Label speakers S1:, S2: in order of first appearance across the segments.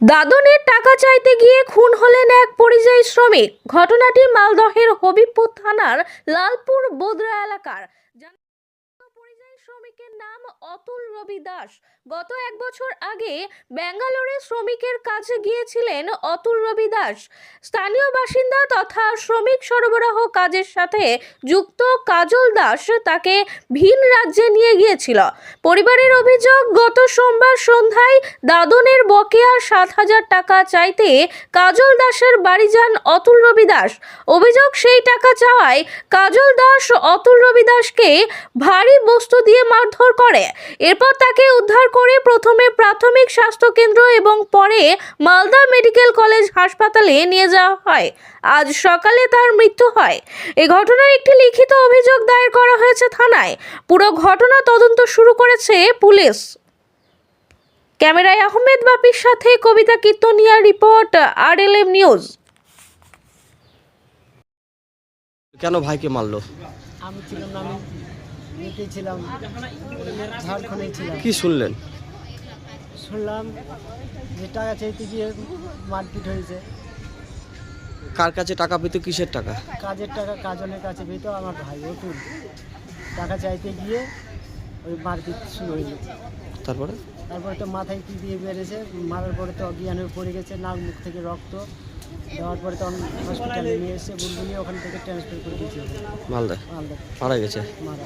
S1: দাদনের টাকা চাইতে গিয়ে খুন হলেন এক পরিযায়ী শ্রমিক। ঘটনাটি মালদহের হবিবপুর থানার লালপুর বোদরা এলাকার। পরিযায়ী শ্রমিকের নাম অতুল রবি দাস। গত এক বছর আগে ব্যাঙ্গালোরে শ্রমিকের কাছে গিয়েছিলেন অতুল রবি দাস। স্থানীয় বাসিন্দা তথা শ্রমিক সরবরাহ কাজের সাথে যুক্ত কাজল দাস তাকে ভিন রাজ্যে নিয়ে গিয়েছিল। পরিবারের অভিযোগ, গত সোমবার সন্ধ্যায় দাদনের বকেয়া সাত হাজার টাকা চাইতে কাজল দাসের বাড়ি যান অতুল রবি দাস। অভিযোগ, সেই টাকা চাওয়ায় কাজল দাস অতুল রবি দাসকে ভারী বস্তু দিয়ে মারধর করে। এরপর তাকে উদ্ধার করে প্রথমে প্রাথমিক স্বাস্থ্য কেন্দ্র এবং পরে মালদা মেডিকেল কলেজ হাসপাতালে নিয়ে যাওয়া হয়। আজ সকালে তার মৃত্যু হয়। এ ঘটনার একটি লিখিত অভিযোগ দায়ের করা হয়েছে থানায়। পুরো ঘটনা তদন্ত শুরু করেছে পুলিশ। ক্যামেরায় আহমেদ বাপির সাথে Kabita Kirtania report R L M news.
S2: কেন ভাইকে মারলো?
S3: আমি ছিলাম না আমি ইয়েতে ছিলাম ঝাড়খণ্ডে ছিলাম।
S2: কি শুনলেন?
S3: শুনলাম যে টাকা চাইতে গিয়ে মারপিট হয়েছে।
S2: কার কাছে টাকা পেতো কিসের টাকা?
S3: কাজের টাকা কাজনের কাছে পেত আমার ভাই অতুল। টাকা চাইতে গিয়ে ওই মারপিট শুরু হয়ে গেছে
S2: তারপরে?
S3: তারপরে তো মাথায় কি দিয়ে বেড়েছে মারার পরে তো অজ্ঞান হয়ে পড়ে গেছে নাক মুখ থেকে রক্ত দেওয়ার পরে তখন হসপিটালে নিয়ে এসে বুলবুলি ওখান থেকে ট্রান্সফার করে দিয়েছে
S2: মালদা?
S3: মালদা।
S2: মারা গেছে?
S3: মারা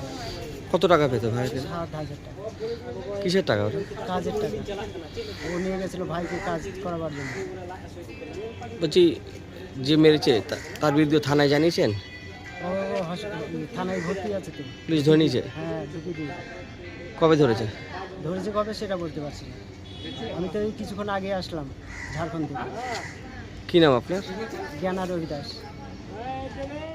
S2: কত টাকা পেতো ভাই
S3: সাত হাজার টাকা।
S2: কিসের টাকা ওটা?
S3: কাজের টাকা। ও নিয়ে গেছিল ভাইকে কাজ করাবার জন্য।
S2: বলছি যে মেরেছে তার বিরুদ্ধে থানায় জানিয়েছেন?
S3: ও থানায় ভর্তি আছে তো।
S2: পুলিশ ধরে নিয়েছে?
S3: হ্যাঁ দিয়েছে।
S2: কবে ধরেছে?
S3: ধরেছে কবে সেটা বলতে পারছি না। আমি তো এই কিছুক্ষণ আগে আসলাম ঝাড়খণ্ড থেকে।
S2: কি নাম আপনার?
S3: জ্ঞানা রবিদাস।